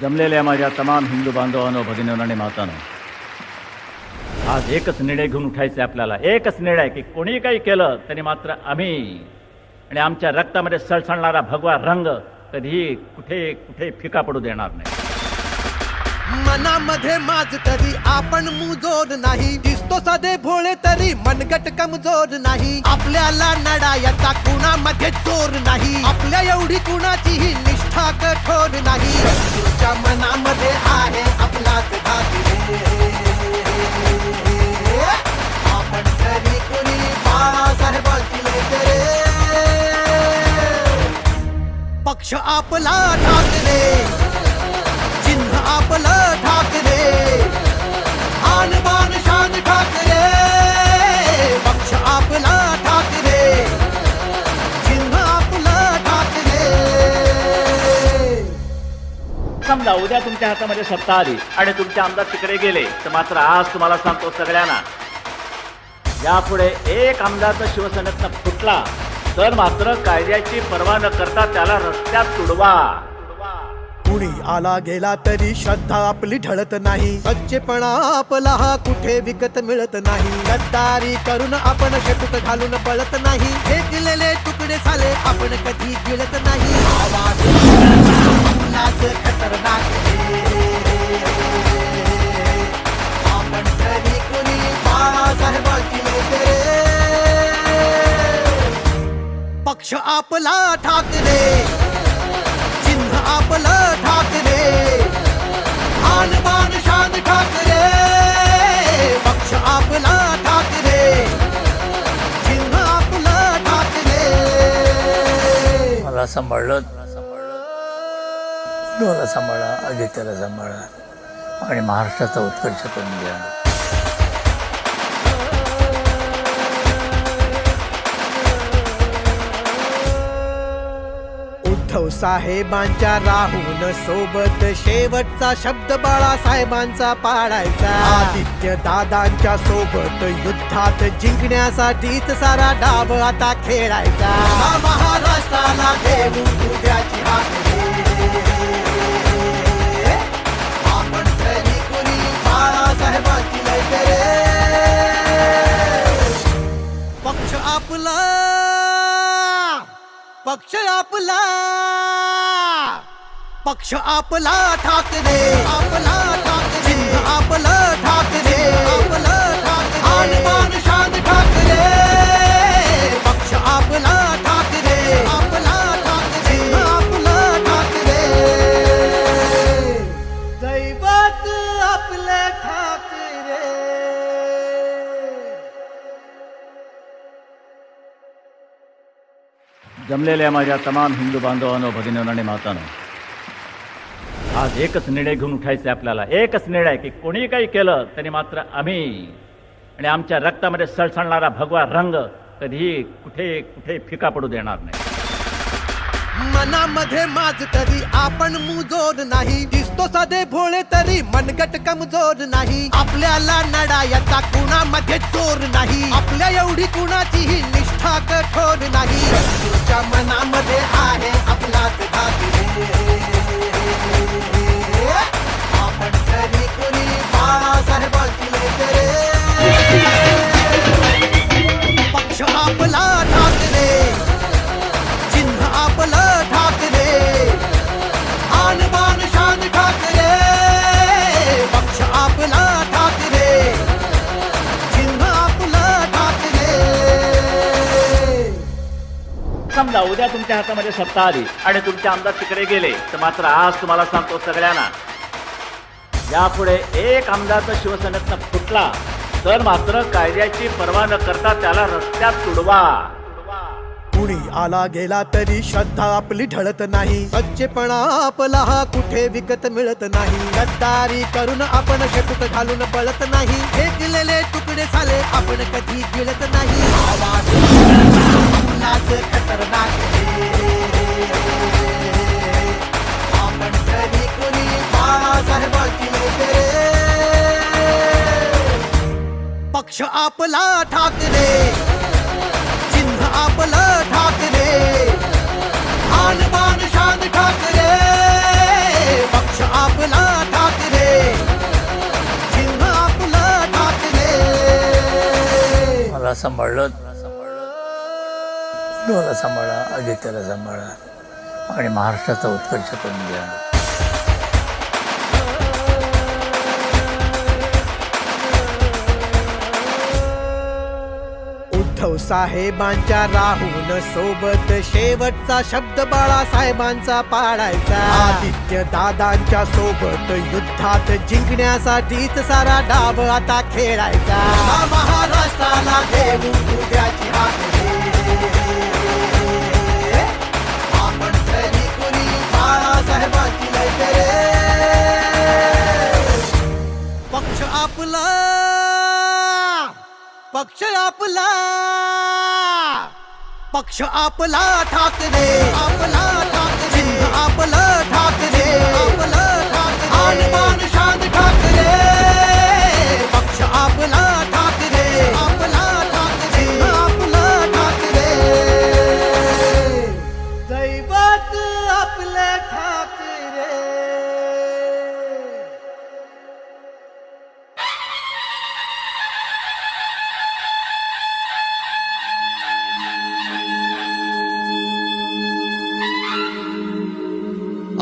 जमलेल्या माझ्या तमाम हिंदू बांधवांनो भगिनींनो आणि मातानो आज एकच निर्णय घेऊन उठायचे आपल्याला एकच निर्णय की कोणी काही केलं तरी मात्र आम्ही आणि आमच्या रक्तामध्ये सळसळणारा भगवा रंग कधीही कुठे कुठे फिका पडू देणार नाही मनामध्ये माझ तरी आपण मुजोर नाही असतो साधे भोळे तरी मनगट कमजोर नाही. आपल्याला नडायचा कुणामध्ये जोर नाही. आपल्या एवढी कुणाचीही निष्ठा कठोर नाही. तुझ्या मनामध्ये आहे आपलाच आपण तरी कुणी बाळासाहेबांची पक्ष आपला ठाकरे उद्या तुमच्या हातामध्ये सत्ता आली आणि तुमचे आमदार तिकडे गेले तर मात्र आज तुम्हाला सांगतो सगळ्यांना यापुढे एक आमदार जर शिवसेनेतनं फुटला तर मात्र कायद्याची पर्वा न करता त्याला रस्त्यात तुडवा. कुणी आला गेला तरी श्रद्धा आपली ढळत नाही सच्चेपणा आपला हा कुठे विकत मिळत नाही. गद्दारी करून आपण शेपूट घालून पळत नाही हे दिलेले तुकडे झाले आपण कधी गिळत नाही. आपला ठाकरे. चिन्ह आपलं ठाकरे. आन बान शान ठाकरे. पक्ष आपला ठाकरे. चिन्ह आपलं ठाकरे. मला सांभाळलं. दोला सांभाळा आदित्याला सांभाळा. आणि महाराष्ट्राचा उत्कर्ष करून घ्या उद्धव साहेबांच्या राहून सोबत शेवटचा शब्द बाळासाहेबांचा पाळायचा. आदित्य दादांच्या सोबत युद्धात जिंकण्यासाठीच सारा डाव आता खेळायचा. महाराष्ट्राला देऊ उद्याची आपण कुणी बाळासाहेबांची पक्ष आपला पक्ष आपला पक्ष आपला ठाकरे आपला ठाकरे आपला ठाकरे आपला ठाकरे आन बान शांत ठाकरे पक्ष आपला जमलेल्या माझ्या तमाम हिंदू बांधवांनो भगिनींनो आणि मातानो आज एकच निर्णय घेऊन उठायचा आपल्याला. एकच निर्णय की कोणी काही केलं तरी मात्र आम्ही आणि आमच्या रक्तामध्ये सळसळणारा भगवा रंग कधीही कुठे कुठे फिका पडू देणार नाही. मनामध्ये माझ तरी आपण मुजोर नाही. दिसतो साधे भोळे तरी मनगट कमजोर नाही. आपल्याला नडायचा कुणामध्ये चोर नाही. आपल्या एवढी कुणाचीही निष्ठा ठोर नाही तुझ्या मनामध्ये आहे आपलाच घातले. समजा उद्या तुमच्या हातामध्ये सत्ता आली. आणि तुमचे आमदार तिकडे गेले. तर मात्र आज तुम्हाला सांगतो सगळ्यांना यापुढे एक आमदार जर शिवसेनेतनं फुटला तर मात्र कायद्याची पर्वा न करता त्याला रस्त्यात तुडवा. कुणी आला गेला तरी श्रद्धा आपली ढळत नाही. सच्चेपणा आपला हा कुठे विकत मिळत नाही. गद्दारी करून आपण शेतूत घालून पळत नाही. हे दिलेले तुकडे झाले आपण कधी गिळत नाही. आवाज पक्ष आपला ठाकरे चिन्ह आपलं ठाकरे आन मान शान ठाकरे पक्ष आपला ठाकरे चिन्ह आपलं ठाकरे. मला सांभाळलं. डोला सांभाळा आदित्याला सांभाळा आणि महाराष्ट्राचा उत्कर्ष करून द्या उद्धव साहेबांच्या राहून सोबत शेवटचा शब्द बाळासाहेबांचा पाळायचा आदित्य दादांच्या सोबत युद्धात जिंकण्यासाठीच सारा डाव आता खेळायचा. हा महाराष्ट्राला देऊ उद्याची हाकली. रे. पक्ष आपला पक्ष आपला पक्ष आपला ठाकरे आपला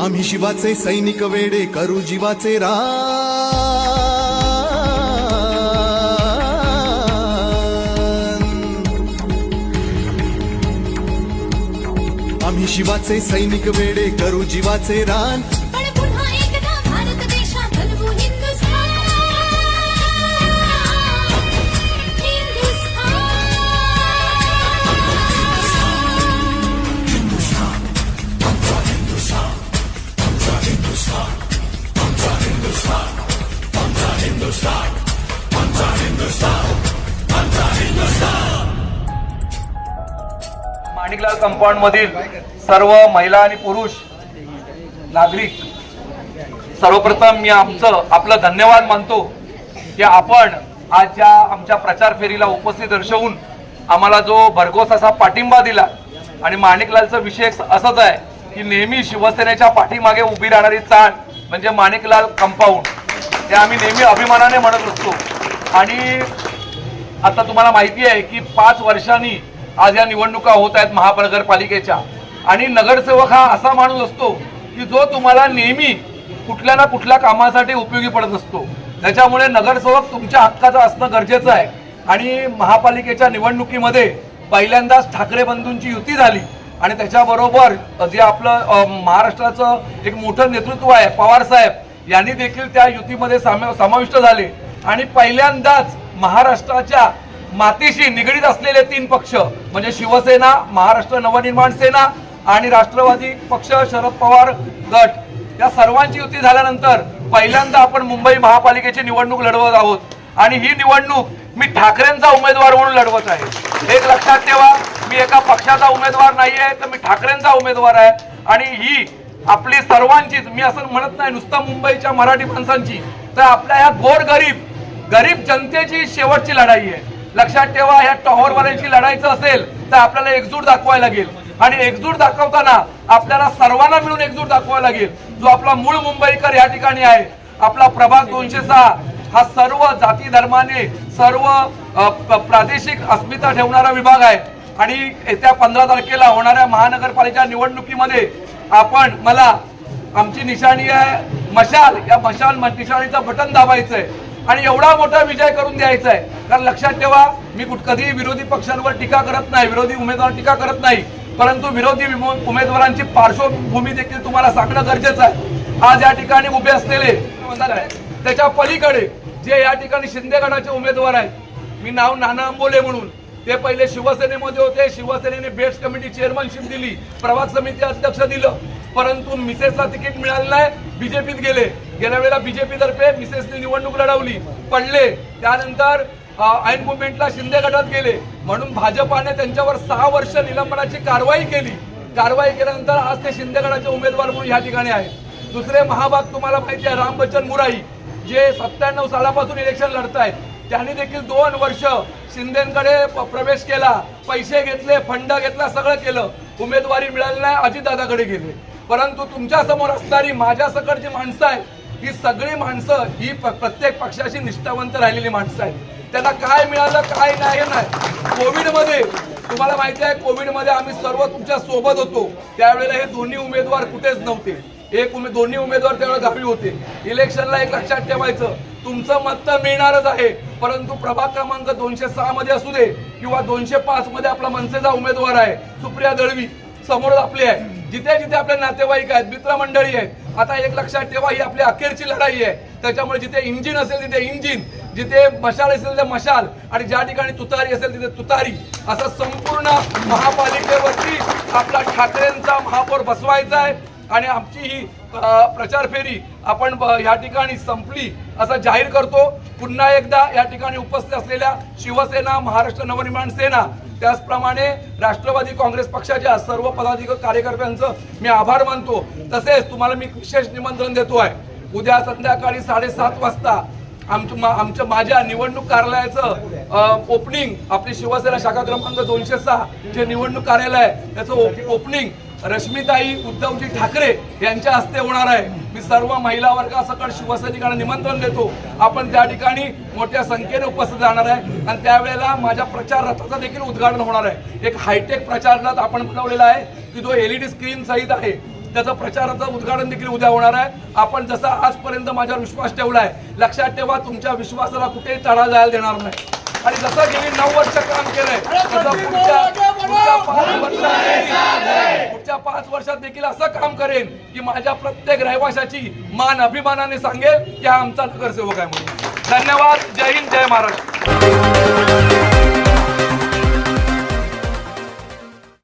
आम्ही शिवाचे सैनिक वेडे करू जीवाचे रान. आम्ही शिवाचे सैनिक वेडे करू जीवाचे रान. माणिकलाल कंपाऊंड मधील सर्व महिला आणि पुरुष नागरिक सर्वप्रथम मी आमचं आपलं धन्यवाद मानतो की आपण आज ज्या आमच्या प्रचार फेरीला उपस्थित दर्शवून आम्हाला जो भरघोस असा पाठिंबा दिला आणि माणिकलालचं विशेष असंच आहे की नेहमी शिवसेनेच्या पाठीमागे उभी राहणारी चाळ म्हणजे माणिकलाल कंपाऊंड. हे आम्ही नेहमी अभिमानाने म्हणत असतो. आणि आता तुम्हाला माहिती आहे की पाच वर्षांनी आज या निवडणुका होत आहेत महानगरपालिकेच्या. आणि नगरसेवक हा असा माणूस असतो की जो तुम्हाला नेहमी कुठल्या ना कुठल्या कामासाठी उपयोगी पडत असतो. त्याच्यामुळे नगरसेवक तुमच्या हक्काचा असणं गरजेचं आहे. आणि महापालिकेच्या निवडणुकीमध्ये पहिल्यांदाच ठाकरे बंधूंची युती झाली. आणि त्याच्याबरोबर जे आपलं महाराष्ट्राचं एक मोठं नेतृत्व आहे पवार साहेब यांनी देखील त्या युतीमध्ये साम- समाविष्ट झाले. आणि पहिल्यांदाच महाराष्ट्राच्या मातीशी निगडीत असलेले तीन पक्ष म्हणजे शिवसेना महाराष्ट्र नवनिर्माण सेना आणि राष्ट्रवादी पक्ष शरद पवार गट या सर्वांची युती झाल्यानंतर पहिल्यांदा आपण मुंबई महापालिकेची निवडणूक लढवत आहोत. आणि ही निवडणूक मी ठाकरेंचा उमेदवार म्हणून लढवत आहे. एक लक्षात ठेवा मी एका पक्षाचा उमेदवार नाही आहे तर मी ठाकरेंचा उमेदवार आहे. आणि ही आपली सर्वांचीच मी असं म्हणत नाही नुसतं मुंबईच्या मराठी माणसांची तर आपल्या ह्या गोर गरीब गरीब जनतेची शेवटची लढाई आहे. लक्षात ठेवा ह्या टॉवरवाल्यांशी लढायचं असेल तर आपल्याला एकजूट दाखवायला लागेल. आणि एकजूट दाखवताना आपल्याला सर्वांना मिळून एकजूट दाखवायला लागेल. जो आपला मूळ मुंबईकर या ठिकाणी आहे आपला प्रभाग दोनशे सहा हा सर्व जाती धर्माने सर्व प्रादेशिक अस्मिता ठेवणारा विभाग आहे. आणि येत्या पंधरा तारखेला होणाऱ्या महानगरपालिका निवडणुकीमध्ये आपण मला आमची निशाणी आहे मशाल या मशाल म- निशाणीचं बटन दाबायचंय. आणि एवढा मोठा विजय करून द्यायचा आहे कारण लक्षात ठेवा मी कधीही विरोधी पक्षांवर टीका करत नाही विरोधी उमेदवार टीका करत नाही परंतु विरोधी विमो- उमेदवारांची पार्श्वभूमी देखील तुम्हाला सांगणं गरजेचं आहे आज या ठिकाणी उभे असलेले त्याच्या पलीकडे जे या ठिकाणी शिंदे गटाचे उमेदवार आहेत मी नाव नाना अंबोले म्हणून ते पहिले शिवसेनेमध्ये होते शिवसेनेने बेस्ट कमिटी चेअरमनशिप दिली प्रवास समिती अध्यक्ष दिलं परंतु मिसेसला तिकीट मिळालं नाही बीजेपीत गेले. गेल्या वेळेला बीजेपीतर्फे मिसेसने निवडणूक लढवली पडले. त्यानंतर ऐन मुवमेंटला शिंदे गटात गेले. म्हणून भाजपाने त्यांच्यावर सहा वर्ष निलंबनाची कारवाई केली. कारवाई केल्यानंतर आज ते शिंदे गटाचे उमेदवार म्हणून या ठिकाणी आहेत. दुसरे महाभाग तुम्हाला माहिती आहे राम बच्चन मुराई जे सत्त्याण्णव सालापासून इलेक्शन लढतायत त्यांनी देखील दोन वर्ष शिंदेकडे प- प्रवेश केला. पैसे घेतले फंड घेतला सगळं केलं. उमेदवारी मिळाली नाही अजितदादाकडे गेले. परंतु तुमच्यासमोर असणारी माझ्यासकट जी माणसं आहेत ही सगळी माणसं ही प्रत्येक पक्षाशी निष्ठावंत राहिलेली माणसं आहेत. त्यांना काय मिळालं काय नाही नाही. कोविडमध्ये तुम्हाला माहिती आहे कोविडमध्ये आम्ही सर्व तुमच्यासोबत होतो. त्यावेळेला हे दोन्ही उमेदवार कुठेच नव्हते. एक उमे दोन्ही उमेदवार त्यावेळेला गावी होते. इलेक्शनला एक लक्षात ठेवायचं. तुमचं मत तर मिळणारच आहे परंतु प्रभाग क्रमांक दोनशे सहा मध्ये असू दे किंवा दोनशे पाच मध्ये आपला मनसेचा उमेदवार आहे सुप्रिया दळवी समोर आपली आहे. जिथे जिथे आपले नातेवाईक आहेत मित्रमंडळी आहेत आता एक लक्षात ठेवा ही आपली अखेरची लढाई आहे. त्याच्यामुळे जिथे इंजिन असेल तिथे इंजिन जिथे मशाल असेल तिथे मशाल आणि ज्या ठिकाणी तुतारी असेल तिथे तुतारी असं संपूर्ण महापालिकेवरती आपला ठाकरेंचा महापौर बसवायचा आहे. आणि आमची ही प्रचार फेरी आपण ब- या ठिकाणी संपली असं जाहीर करतो. पुन्हा एकदा या ठिकाणी उपस्थित असलेल्या शिवसेना महाराष्ट्र नवनिर्माण सेना त्याचप्रमाणे राष्ट्रवादी काँग्रेस पक्षाच्या सर्व पदाधिकारी कार्यकर्त्यांचं मी आभार मानतो. तसेच तुम्हाला मी विशेष निमंत्रण देतो आहे उद्या संध्याकाळी साडेसात वाजता आमच्या मा- आमच्या माझ्या निवडणूक कार्यालयाचं ओपनिंग आपली शिवसेना शाखा क्रमांक दोनशे सहा जे निवडणूक कार्यालय आहे त्याचं ओपनिंग रश्मिताई उद्धवजी ठाकरे यांच्या हस्ते होणार आहे. मी सर्व महिला वर्गासकट शिवसैनिकांना निमंत्रण देतो. आपण त्या ठिकाणी मोठ्या संख्येने उपस्थित राहणार आहे. आणि त्यावेळेला माझ्या प्रचार रथाचं देखील उद्घाटन होणार आहे. एक हायटेक प्रचार रथ आपण बनवलेला आहे की जो एलईडी स्क्रीन सहित आहे. त्याचं प्रचाराचं उद्घाटन देखील उद्या होणार आहे. आपण जसा आजपर्यंत माझ्यावर विश्वास ठेवलाय लक्षात ठेवा तुमच्या विश्वासाला कुठेही तडा जायला देणार नाही. आणि जसं गेली नऊ वर्ष काम केलंय तसं पुढच्या पुढच्या पाच वर्षात देखील असं काम करेन की माझ्या प्रत्येक रहिवाशाची मान अभिमानाने सांगेल की हा आमचा नगरसेवक आहे म्हणून. धन्यवाद. जय हिंद जय महाराष्ट्र.